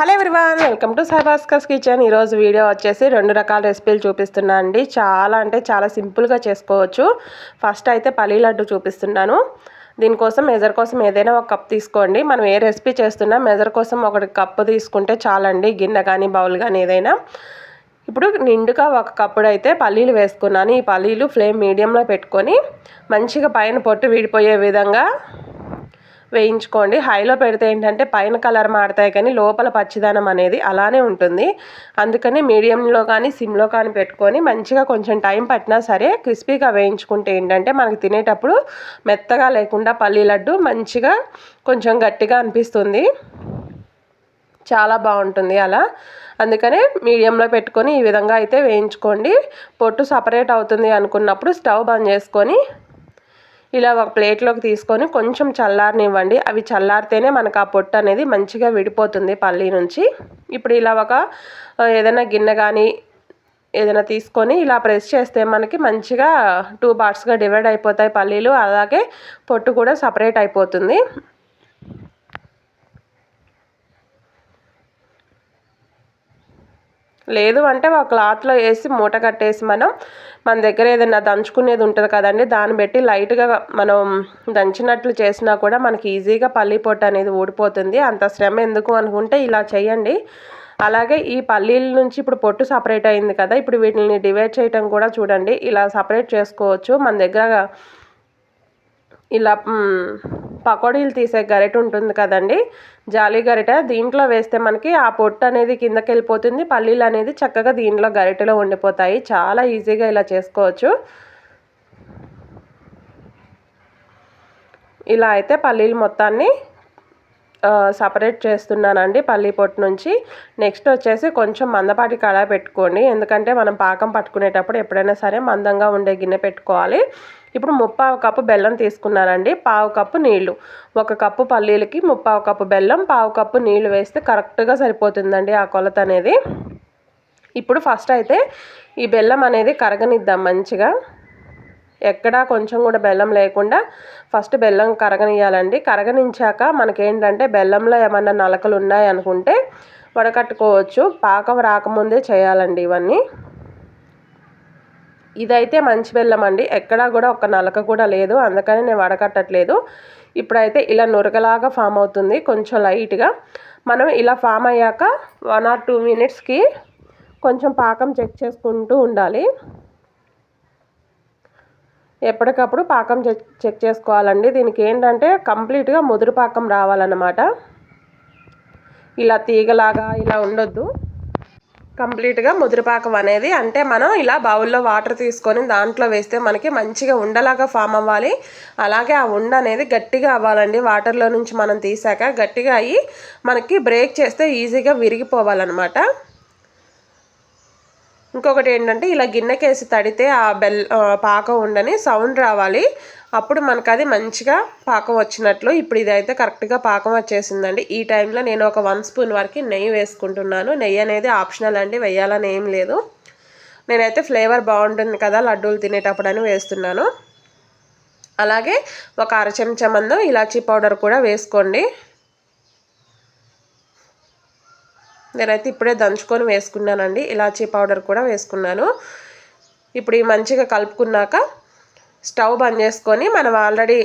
Hello everyone welcome to Saibhaskar's kitchen. ఈరోజు video వచ్చేసి రెండు రకాల రెసిపీలు చూపిస్తున్నా అండి. చాలా అంటే చాలా సింపుల్గా చేసుకోవచ్చు. ఫస్ట్ అయితే పల్లీ లడ్డు చూపిస్తున్నాను. దీనికోసం మెజర్ కోసం ఏదైనా ఒక కప్ తీసుకోండి. మనం ఏ రెసిపీ చేస్తున్నా మెజర్ కోసం ఒకటి కప్పు తీసుకుంటే చాలండి. గిన్నె కానీ బౌల్ కానీ ఏదైనా. ఇప్పుడు నిండుగా ఒక కప్పుడు అయితే పల్లీలు వేసుకున్నాను. ఈ పల్లీలు ఫ్లేమ్ మీడియంలో పెట్టుకొని మంచిగా పైన పొట్టు విడిపోయే విధంగా వేయించుకోండి. హైలో పెడితే ఏంటంటే పైన కలర్ మాడతాయి కానీ లోపల పచ్చిదనం అనేది అలానే ఉంటుంది. అందుకని మీడియంలో కానీ సిమ్లో కానీ పెట్టుకొని మంచిగా కొంచెం టైం పట్టినా సరే క్రిస్పీగా వేయించుకుంటే ఏంటంటే మనకి తినేటప్పుడు మెత్తగా లేకుండా పల్లీ లడ్డు మంచిగా కొంచెం గట్టిగా అనిపిస్తుంది. చాలా బాగుంటుంది అలా. అందుకనే మీడియంలో పెట్టుకొని ఈ విధంగా అయితే వేయించుకోండి. పొట్టు సపరేట్ అవుతుంది అనుకున్నప్పుడు స్టవ్ బంద్ చేసుకొని ఇలా ఒక ప్లేట్లోకి తీసుకొని కొంచెం చల్లారనివ్వండి. అవి చల్లారితేనే మనకు ఆ పొట్టు అనేది మంచిగా విడిపోతుంది పల్లీ నుంచి. ఇప్పుడు ఇలా ఒక ఏదైనా గిన్నె కానీ ఏదైనా తీసుకొని ఇలా ప్రెస్ చేస్తే మనకి మంచిగా టూ పార్ట్స్గా డివైడ్ అయిపోతాయి పల్లీలు. అలాగే పొట్టు కూడా సపరేట్ అయిపోతుంది. లేదు అంటే ఒక క్లాత్లో వేసి మూట కట్టేసి మనం మన దగ్గర ఏదైనా దంచుకునేది ఉంటుంది కదండి దాన్ని బట్టి లైట్గా మనం దంచినట్లు చేసినా కూడా మనకి ఈజీగా పల్లీ పొట్టు అనేది ఊడిపోతుంది. అంత శ్రమ ఎందుకు అనుకుంటే ఇలా చేయండి. అలాగే ఈ పల్లీల నుంచి ఇప్పుడు పొట్టు సపరేట్ అయింది కదా ఇప్పుడు వీటిని డివైడ్ చేయటం కూడా చూడండి. ఇలా సపరేట్ చేసుకోవచ్చు. మన దగ్గర ఇలా పకోడీలు తీసే గరిట ఉంటుంది కదండి. జాలి గరిట దీంట్లో వేస్తే మనకి ఆ పొట్టు అనేది కిందకి వెళ్ళిపోతుంది. పల్లీలు అనేది చక్కగా దీంట్లో గరిటెలో ఉండిపోతాయి. చాలా ఈజీగా ఇలా చేసుకోవచ్చు. ఇలా అయితే పల్లీలు మొత్తాన్ని సపరేట్ చేస్తున్నానండి పల్లీ పొట్టు నుంచి. నెక్స్ట్ వచ్చేసి కొంచెం మందపాటి కళాయి పెట్టుకోండి. ఎందుకంటే మనం పాకం పట్టుకునేటప్పుడు ఎప్పుడైనా సరే మందంగా ఉండే గిన్నె పెట్టుకోవాలి. ఇప్పుడు ముప్పావు కప్పు బెల్లం తీసుకున్నానండి. పావు కప్పు నీళ్ళు. ఒక కప్పు పల్లీలకి ముప్పావు కప్పు బెల్లం పావు కప్పు నీళ్ళు వేస్తే కరెక్ట్గా సరిపోతుందండి ఆ కొలత అనేది. ఇప్పుడు ఫస్ట్ అయితే ఈ బెల్లం అనేది కరగనిద్దాం మంచిగా. ఎక్కడా కొంచెం కూడా బెల్లం లేకుండా ఫస్ట్ బెల్లం కరగనియాలండి కరగనించాక మనకేంటంటే బెల్లంలో ఏమన్నా నలకలు ఉన్నాయనుకుంటే వడకట్టుకోవచ్చు. పాకం రాకముందే చేయాలండి ఇవన్నీ. ఇదైతే మంచి బెల్లం అండి. ఎక్కడా కూడా ఒక నలక కూడా లేదు. అందుకని నేను వడకట్టట్లేదు. ఇప్పుడైతే ఇలా నురగలాగా ఫామ్ అవుతుంది కొంచెం లైట్గా. మనం ఇలా ఫామ్ అయ్యాక వన్ ఆర్ టూ మినిట్స్కి కొంచెం పాకం చెక్ చేసుకుంటూ ఉండాలి. ఎప్పటికప్పుడు పాకం చెక్ చెక్ చేసుకోవాలండి. దీనికి ఏంటంటే కంప్లీట్గా ముదురు పాకం రావాలన్నమాట. ఇలా తీగలాగా ఇలా ఉండొద్దు. కంప్లీట్గా ముదిరిపాకం అనేది అంటే మనం ఇలా బౌల్లో వాటర్ తీసుకొని దాంట్లో వేస్తే మనకి మంచిగా ఉండలాగా ఫామ్ అవ్వాలి. అలాగే ఆ ఉండ అనేది గట్టిగా అవ్వాలండి. వాటర్లో నుంచి మనం తీసాక గట్టిగా అయ్యి మనకి బ్రేక్ చేస్తే ఈజీగా విరిగిపోవాలన్నమాట. ఇంకొకటి ఏంటంటే ఇలా గిన్నెకేసి తడితే ఆ బెల్ పాకం ఉండని సౌండ్ రావాలి. అప్పుడు మనకు అది మంచిగా పాకం వచ్చినట్లు. ఇప్పుడు ఇదైతే కరెక్ట్గా పాకం వచ్చేసిందండి. ఈ టైంలో నేను ఒక వన్ స్పూన్ వరకు నెయ్యి వేసుకుంటున్నాను. నెయ్యి అనేది ఆప్షనల్ అండి వేయాలని ఏం లేదు. నేనైతే ఫ్లేవర్ బాగుంటుంది కదా లడ్డూలు తినేటప్పుడు అని వేస్తున్నాను. అలాగే ఒక అర చెంచా మందం ఇలాచీ పౌడర్ కూడా వేసుకోండి. నేనైతే ఇప్పుడే దంచుకొని వేసుకున్నానండి. ఇలాచీ పౌడర్ కూడా వేసుకున్నాను. ఇప్పుడు ఈ మంచిగా కలుపుకున్నాక స్టవ్ బంద్ చేసుకొని మనం ఆల్రెడీ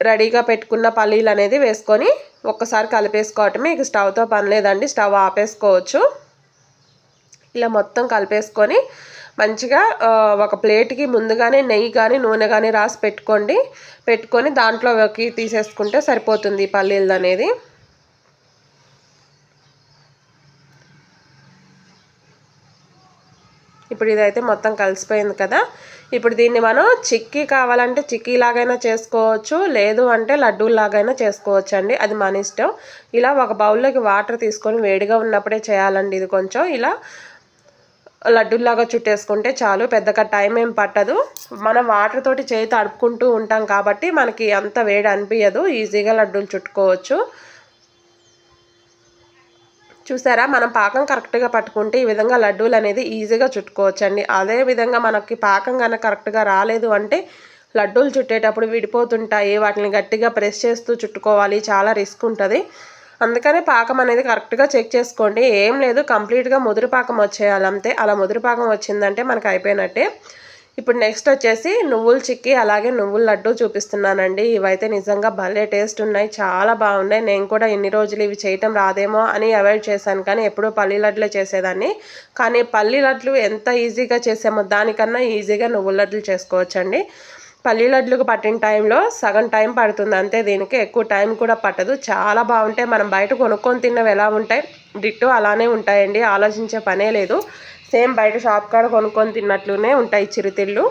రెడీగా పెట్టుకున్న పల్లీలు అనేది వేసుకొని ఒక్కసారి కలిపేసుకోవటమే. ఇక స్టవ్తో పని లేదండి. స్టవ్ ఆపేసుకోవచ్చు. ఇలా మొత్తం కలిపేసుకొని మంచిగా ఒక ప్లేట్కి ముందుగానే నెయ్యి కానీ నూనె కానీ రాసి పెట్టుకోండి. పెట్టుకొని దాంట్లోకి తీసేసుకుంటే సరిపోతుంది పల్లీలు అనేది ఇప్పుడు ఇదైతే మొత్తం కలిసిపోయింది కదా. ఇప్పుడు దీన్ని మనం చిక్కీ కావాలంటే చిక్కీ లాగైనా చేసుకోవచ్చు లేదు అంటే లడ్డూలాగైనా చేసుకోవచ్చు అండి అది మన ఇష్టం. ఇలా ఒక బౌల్లోకి వాటర్ తీసుకొని వేడిగా ఉన్నప్పుడే చేయాలండి ఇది కొంచెం. ఇలా లడ్డూల్లాగా చుట్టేసుకుంటే చాలు పెద్దగా టైం ఏం పట్టదు. మనం వాటర్ తోటి చేయి తడుపుకుంటూ ఉంటాం కాబట్టి మనకి అంత వేడి అనిపించదు ఈజీగా లడ్డూలు చుట్టుకోవచ్చు. చూసారా? మనం పాకం కరెక్ట్గా పట్టుకుంటే ఈ విధంగా లడ్డూలు అనేది ఈజీగా చుట్టుకోవచ్చండి. అదే విధంగా మనకి పాకం కనుక కరెక్ట్గా రాలేదు అంటే లడ్డూలు చుట్టేటప్పుడు విడిపోతుంటాయి. వాటిని గట్టిగా ప్రెస్ చేస్తూ చుట్టుకోవాలి. చాలా రిస్క్ ఉంటుంది. అందుకనే పాకం అనేది కరెక్ట్గా చెక్ చేసుకోండి. ఏం లేదు కంప్లీట్గా ముదురు పాకం వచ్చేయాలి అంతే అలా ముదురు పాకం వచ్చిందంటే మనకు అయిపోయినట్టే. ఇప్పుడు నెక్స్ట్ వచ్చేసి నువ్వుల చిక్కి అలాగే నువ్వుల లడ్డు చూపిస్తున్నానండి. ఇవైతే నిజంగా భలే టేస్ట్ ఉన్నాయి. చాలా బాగున్నాయి. నేను కూడా ఎన్ని రోజులు ఇవి చేయటం రాదేమో అని అవాయిడ్ చేశాను. కానీ ఎప్పుడూ పల్లి లడ్లే చేసేదాన్ని. కానీ పల్లి లడ్లు ఎంత ఈజీగా చేసామో దానికన్నా ఈజీగా నువ్వుల లడ్లు చేసుకోవచ్చండి. పల్లి లడ్లకు పట్టిన టైంలో సగం టైం పడుతుంది అంతే. దీనికి ఎక్కువ టైం కూడా పట్టదు. చాలా బాగుంటాయి. మనం బయట కొనుక్కొని తిన్నవి ఎలా ఉంటాయి? డిట్టు అలానే ఉంటాయండి. ఆలోచించే పనే లేదు. సేమ్ బయట షాప్ కాడ కొనుక్కొని తిన్నట్లునే ఉంటాయి చిరుతిళ్ళు.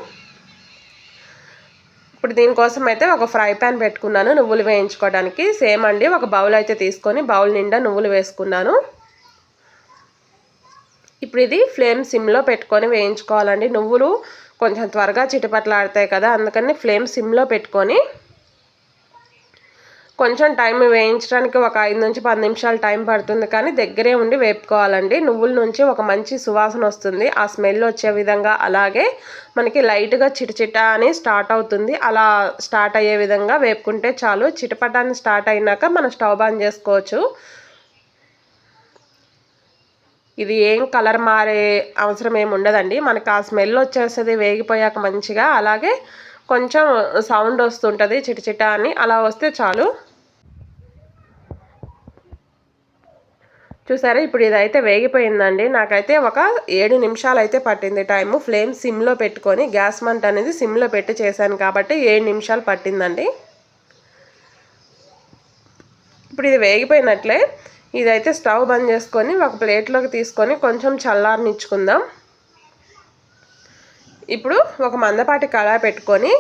ఇప్పుడు దీనికోసం అయితే ఒక ఫ్రై ప్యాన్ పెట్టుకున్నాను నువ్వులు వేయించుకోవడానికి. సేమ్ అండి ఒక బౌల్ అయితే తీసుకొని బౌల్ నిండా నువ్వులు వేసుకున్నాను. ఇప్పుడు ఇది ఫ్లేమ్ సిమ్లో పెట్టుకొని వేయించుకోవాలండి. నువ్వులు కొంచెం త్వరగా చిటపట్లాడతాయి కదా అందుకని ఫ్లేమ్ సిమ్లో పెట్టుకొని కొంచెం టైం వేయించడానికి ఒక ఐదు నుంచి పది నిమిషాలు టైం పడుతుంది. కానీ దగ్గరే ఉండి వేపుకోవాలండి. నువ్వుల నుంచి ఒక మంచి సువాసన వస్తుంది. ఆ స్మెల్ వచ్చే విధంగా అలాగే మనకి లైట్గా చిటచిట అని స్టార్ట్ అవుతుంది. అలా స్టార్ట్ అయ్యే విధంగా వేపుకుంటే చాలు. చిటపటాన్ని స్టార్ట్ అయినాక మనం స్టవ్ ఆన్ చేసుకోవచ్చు. ఇది ఏం కలర్ మారే అవసరం ఏమి ఉండదండి. మనకు ఆ స్మెల్ వచ్చేస్తుంది వేగిపోయాక మంచిగా అలాగే కొంచెం సౌండ్ వస్తుంటుంది. చిటచిట అని అలా వస్తే చాలు. చూసారా? ఇప్పుడు ఇదైతే వేగిపోయిందండి. నాకైతే ఒక ఏడు నిమిషాలు అయితే పట్టింది టైము. ఫ్లేమ్ సిమ్లో పెట్టుకొని గ్యాస్ మంట అనేది సిమ్లో పెట్టి చేశాను కాబట్టి ఏడు నిమిషాలు పట్టిందండి. ఇప్పుడు ఇది వేగిపోయినట్లే. ఇదైతే స్టవ్ బంద్ చేసుకొని ఒక ప్లేట్లోకి తీసుకొని కొంచెం చల్లారనిచ్చుకుందాం. ఇప్పుడు ఒక మందపాటి కళాయి పెట్టుకొని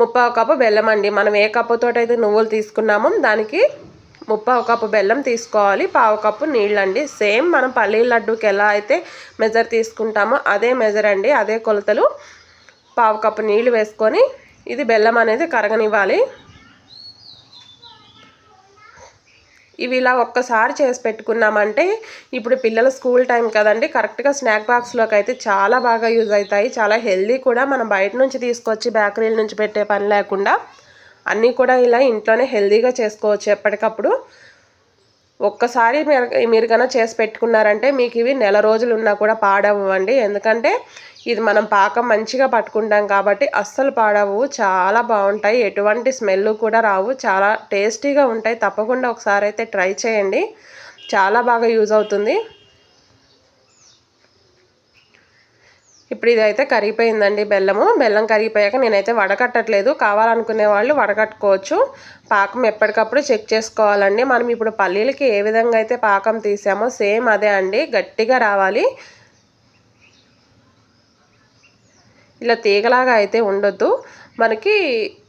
ముప్పావు కప్పు బెల్లం అండి మనం ఏ కప్పుతోటైతే అయితే నువ్వులు తీసుకున్నామో దానికి ముప్పావు కప్పు బెల్లం తీసుకోవాలి. పావు కప్పు నీళ్ళండి. సేమ్ మనం పల్లీ లడ్డూకి ఎలా అయితే మెజర్ తీసుకుంటామో అదే మెజర్ అండి. అదే కొలతలు. పావు కప్పు నీళ్ళు వేసుకొని ఇది బెల్లం అనేది కరగనివ్వాలి. ఇవి ఇలా ఒక్కసారి చేసి పెట్టుకున్నామంటే ఇప్పుడు పిల్లల స్కూల్ టైం కదండి. కరెక్ట్గా స్నాక్ బాక్స్లోకి అయితే చాలా బాగా యూజ్ అవుతాయి. చాలా హెల్దీ కూడా మనం బయట నుంచి తీసుకొచ్చి బేకరీల నుంచి పెట్టే పని లేకుండా అన్నీ కూడా ఇలా ఇంట్లోనే హెల్దీగా చేసుకోవచ్చు. ఎప్పటికప్పుడు ఒక్కసారి మీరు మీరు కన్నా చేసి పెట్టుకున్నారంటే మీకు ఇవి నెల రోజులు ఉన్నా కూడా పాడవ్వండి. ఎందుకంటే ఇది మనం పాకం మంచిగా పట్టుకుంటాం కాబట్టి అస్సలు పాడవు చాలా బాగుంటాయి. ఎటువంటి స్మెల్ కూడా రావు. చాలా టేస్టీగా ఉంటాయి. తప్పకుండా ఒకసారి అయితే ట్రై చేయండి. చాలా బాగా యూజ్ అవుతుంది. ఇప్పుడు ఇదైతే కరిగిపోయిందండి బెల్లము. బెల్లం కరిగిపోయాక నేనైతే వడకట్టట్లేదు. కావాలనుకునే వాళ్ళు వడకట్టుకోవచ్చు. పాకం ఎప్పటికప్పుడు చెక్ చేసుకోవాలండి. మనం ఇప్పుడు పల్లీలకి ఏ విధంగా అయితే పాకం తీసామో సేమ్ అదే అండి. గట్టిగా రావాలి. ఇలా తీగలాగా అయితే ఉండొద్దు. మనకి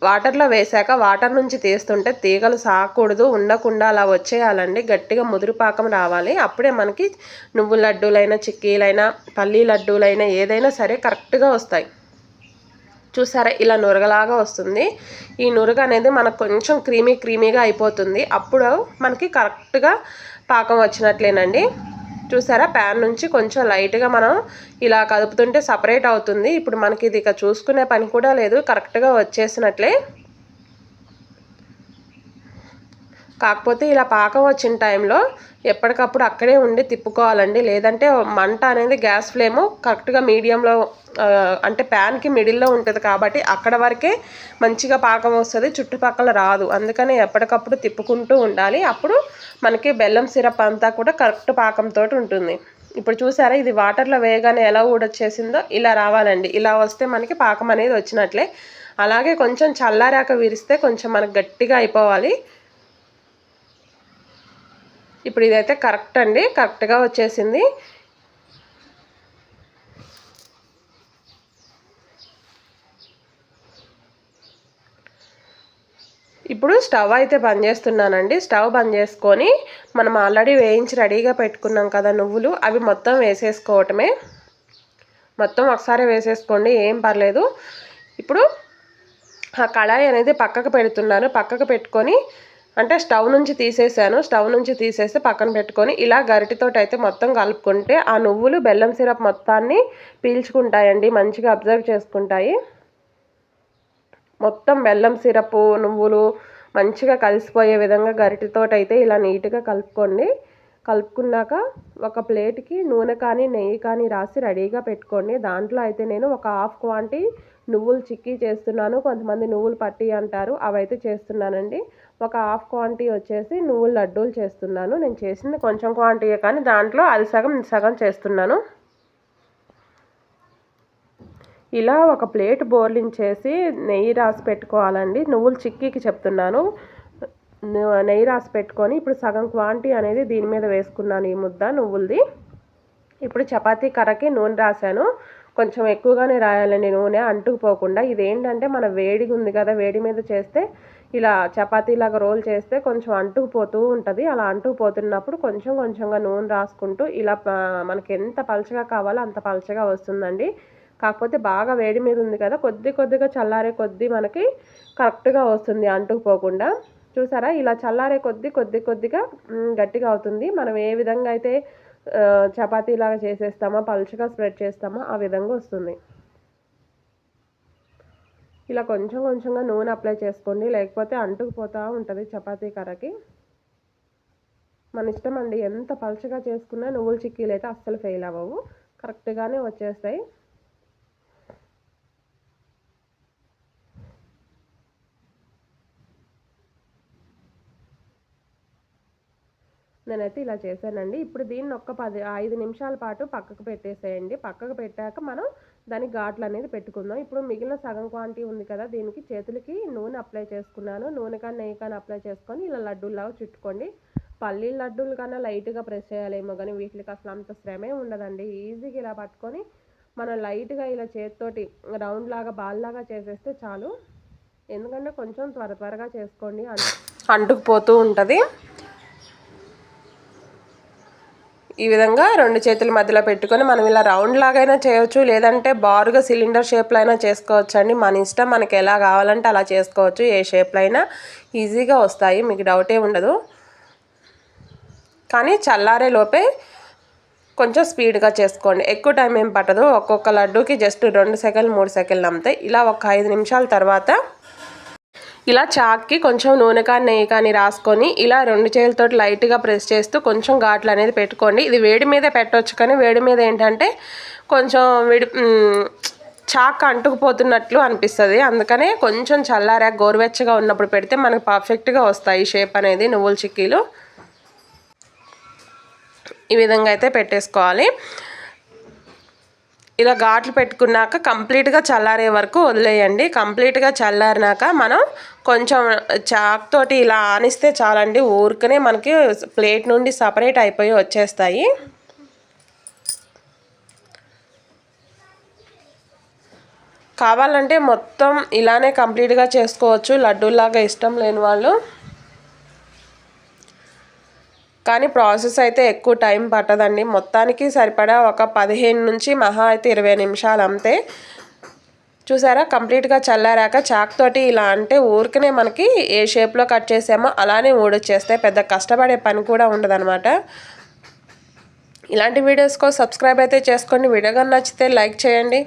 వాటర్లో వేసాక వాటర్ నుంచి తీస్తుంటే తీగలు సాకూడదు ఉండకుండా అలా వచ్చేయాలండి. గట్టిగా ముదురు పాకం రావాలి. అప్పుడే మనకి నువ్వు లడ్డూలైనా చిక్కీలైనా పల్లీ లడ్డూలైనా ఏదైనా సరే కరెక్ట్గా వస్తాయి. చూసారా? ఇలా నురగలాగా వస్తుంది. ఈ నురగ అనేది మనకు కొంచెం క్రీమీ క్రీమీగా అయిపోతుంది. అప్పుడు మనకి కరెక్ట్గా పాకం వచ్చినట్లేనండి. చూసారా? ప్యాన్ నుంచి కొంచెం లైట్గా మనం ఇలా కదుపుతుంటే సపరేట్ అవుతుంది. ఇప్పుడు మనకి ఇది ఇక చూసుకునే పని కూడా లేదు. కరెక్ట్గా వచ్చేసినట్లే. కాకపోతే ఇలా పాకం వచ్చిన టైంలో ఎప్పటికప్పుడు అక్కడే ఉండి తిప్పుకోవాలండి. లేదంటే మంట అనేది గ్యాస్ ఫ్లేము కరెక్ట్గా మీడియంలో అంటే ప్యాన్కి మిడిల్లో ఉంటుంది కాబట్టి అక్కడ వరకే మంచిగా పాకం వస్తుంది చుట్టుపక్కల రాదు. అందుకని ఎప్పటికప్పుడు తిప్పుకుంటూ ఉండాలి. అప్పుడు మనకి బెల్లం సిరప్ అంతా కూడా కరెక్ట్ పాకంతో ఉంటుంది. ఇప్పుడు చూసారా ఇది వాటర్లో వేయగానే ఎలా ఊడొచ్చేసిందో ఇలా రావాలండి. ఇలా వస్తే మనకి పాకం అనేది వచ్చినట్లే. అలాగే కొంచెం చల్లారాక విరిస్తే కొంచెం మనకు గట్టిగా అయిపోవాలి. ఇప్పుడు ఇదైతే కరెక్ట్ అండి కరెక్ట్గా వచ్చేసింది. ఇప్పుడు స్టవ్ అయితే బంద్ చేస్తున్నానండి. స్టవ్ బంద్ చేసుకొని మనం ఆల్రెడీ వేయించి రెడీగా పెట్టుకున్నాం కదా నువ్వులు అవి మొత్తం వేసేసుకోవటమే. మొత్తం ఒకసారి వేసేసుకోండి ఏం పర్లేదు. ఇప్పుడు ఆ కళాయి అనేది పక్కకు పెడుతున్నాను. పక్కకు పెట్టుకొని అంటే స్టవ్ నుంచి తీసేసాను. స్టవ్ నుంచి తీసేసి పక్కన పెట్టుకొని ఇలా గరిటితోటి అయితే మొత్తం కలుపుకుంటే ఆ నువ్వులు బెల్లం సిరప్ మొత్తాన్ని పీల్చుకుంటాయండి. మంచిగా అబ్జర్వ్ చేసుకుంటాయి. మొత్తం బెల్లం సిరప్ నువ్వులు మంచిగా కలిసిపోయే విధంగా గరిటితోటైతే అయితే ఇలా నీట్గా కలుపుకోండి. కలుపుకున్నాక ఒక ప్లేట్కి నూనె కానీ నెయ్యి కానీ రాసి రెడీగా పెట్టుకోండి. దాంట్లో అయితే నేను ఒక హాఫ్ క్వాంటిటీ నువ్వులు చిక్కీ చేస్తున్నాను కొంతమంది నువ్వులు పట్టి అంటారు అవైతే చేస్తున్నానండి. ఒక హాఫ్ క్వాంటిటీ వచ్చేసి నువ్వులు లడ్డూలు చేస్తున్నాను. నేను చేసింది కొంచెం క్వాంటిటీ కానీ దాంట్లో అది సగం సగం చేస్తున్నాను. ఇలా ఒక ప్లేట్ బోర్లించేసి నెయ్యి రాసి పెట్టుకోవాలండి. నువ్వులు చిక్కీకి చెప్తున్నాను. నెయ్యి రాసి పెట్టుకొని ఇప్పుడు సగం క్వాంటిటీ అనేది దీని మీద వేసుకున్నాను ఈ ముద్ద నువ్వులది. ఇప్పుడు చపాతీ కర్రకి నూనె రాశాను. కొంచెం ఎక్కువగానే రాయాలండి నూనె అంటుకుపోకుండా. ఇదేంటంటే మన వేడిగా ఉంది కదా వేడి మీద చేస్తే ఇలా చపాతీలాగా రోల్ చేస్తే కొంచెం అంటుకుపోతూ ఉంటుంది. అలా అంటుకుపోతున్నప్పుడు కొంచెం కొంచెంగా నూనె రాసుకుంటూ ఇలా మనకి ఎంత పలచగా కావాలో అంత పలచగా వస్తుందండి. కాకపోతే బాగా వేడి మీద ఉంది కదా కొద్ది కొద్దిగా చల్లారే కొద్దీ మనకి కరెక్ట్గా వస్తుంది అంటుకుపోకుండా. చూసారా? ఇలా చల్లారే కొద్ది కొద్ది కొద్దిగా గట్టిగా అవుతుంది. మనం ఏ విధంగా అయితే చపాతీలాగా చేసేస్తామా పలుచగా స్ప్రెడ్ చేస్తామా ఆ విధంగా వస్తుంది. ఇలా కొంచెం కొంచెంగా నూనె అప్లై చేసుకోండి. లేకపోతే అంటుకుపోతూ ఉంటుంది చపాతీ కర్రకి. మన ఇష్టం అండి. ఎంత పలుచగా చేసుకున్నా నువ్వుల చిక్కీలు అయితే అస్సలు ఫెయిల్ అవ్వవు. కరెక్ట్గానే వచ్చేస్తాయి. నేనైతే ఇలా చేశానండి. ఇప్పుడు దీన్ని ఒక్క పది ఐదు నిమిషాల పాటు పక్కకు పెట్టేసేయండి. పక్కకు పెట్టాక మనం దాని ఘాట్లు అనేది పెట్టుకుందాం. ఇప్పుడు మిగిలిన సగం క్వాంటిటీ ఉంది కదా దీనికి చేతులకి నూనె అప్లై చేసుకున్నాను. నూనె కానీ నెయ్యి కానీ అప్లై చేసుకొని ఇలా లడ్డూలాగా చుట్టుకోండి. పల్లీ లడ్డూలు కన్నా లైట్గా ప్రెస్ చేయాలేమో కానీ వీటికి అసలు అంత శ్రమే ఉండదండి. ఈజీగా ఇలా పట్టుకొని మనం లైట్గా ఇలా చేతితోటి రౌండ్ లాగా బాల్ లాగా చేసేస్తే చాలు. ఎందుకంటే కొంచెం త్వర త్వరగా చేసుకోండి అంటుకుపోతూ ఉంటుంది. ఈ విధంగా రెండు చేతుల మధ్యలో పెట్టుకొని మనం ఇలా రౌండ్ లాగైనా చేయొచ్చు లేదంటే బారుగా సిలిండర్ షేప్లో అయినా చేసుకోవచ్చు అండి మన ఇష్టం మనకి ఎలా కావాలంటే అలా చేసుకోవచ్చు. ఏ షేప్లో అయినా ఈజీగా వస్తాయి మీకు డౌటే ఉండదు. కానీ చల్లారే లోపే కొంచెం స్పీడ్గా చేసుకోండి. ఎక్కువ టైం ఏం పట్టదు. ఒక్కొక్క లడ్డూకి జస్ట్ రెండు సెకండ్లు మూడు సెకండ్లు అమ్ముతాయి ఇలా ఒక ఐదు నిమిషాల తర్వాత ఇలా చాక్కి కొంచెం నూనె కానీ నెయ్యి కానీ రాసుకొని ఇలా రెండు చేతులతో లైట్గా ప్రెస్ చేస్తూ కొంచెం ఘాట్లు అనేది పెట్టుకోండి. ఇది వేడి మీదే పెట్టవచ్చు కానీ వేడి మీద ఏంటంటే కొంచెం విడి చాక్ అంటుకుపోతున్నట్లు అనిపిస్తుంది. అందుకనే కొంచెం చల్లారా గోరువెచ్చగా ఉన్నప్పుడు పెడితే మనకు పర్ఫెక్ట్గా వస్తాయి షేప్ అనేది నువ్వుల చిక్కీలు. ఈ విధంగా అయితే పెట్టేసుకోవాలి. ఇలా ఘాట్లు పెట్టుకున్నాక కంప్లీట్గా చల్లారే వరకు వదిలేయండి. కంప్లీట్గా చల్లారినాక మనం కొంచెం చాక్ తోటి ఇలా ఆనిస్తే చాలండి. ఊరికనే మనకి ప్లేట్ నుండి సపరేట్ అయిపోయి వచ్చేస్తాయి. కావాలంటే మొత్తం ఇలానే కంప్లీట్గా చేసుకోవచ్చు. లడ్డూలాగా ఇష్టం లేని వాళ్ళు కానీ ప్రాసెస్ అయితే ఎక్కువ టైం పట్టదండి. మొత్తానికి సరిపడా ఒక పదిహేను నుంచి మహా అయితే ఇరవై నిమిషాలు అంతే. చూసారా? కంప్లీట్గా చల్లారాక చాక్ తోటి ఇలా అంటే ఊరికనే మనకి ఏ షేప్లో కట్ చేసామో అలానే ఊడొచ్చేస్తే పెద్ద కష్టపడే పని కూడా ఉండదనమాట ఇలాంటి వీడియోస్ కోసం సబ్స్క్రైబ్ అయితే చేసుకోండి. వీడియో కానీ నచ్చితే లైక్ చేయండి.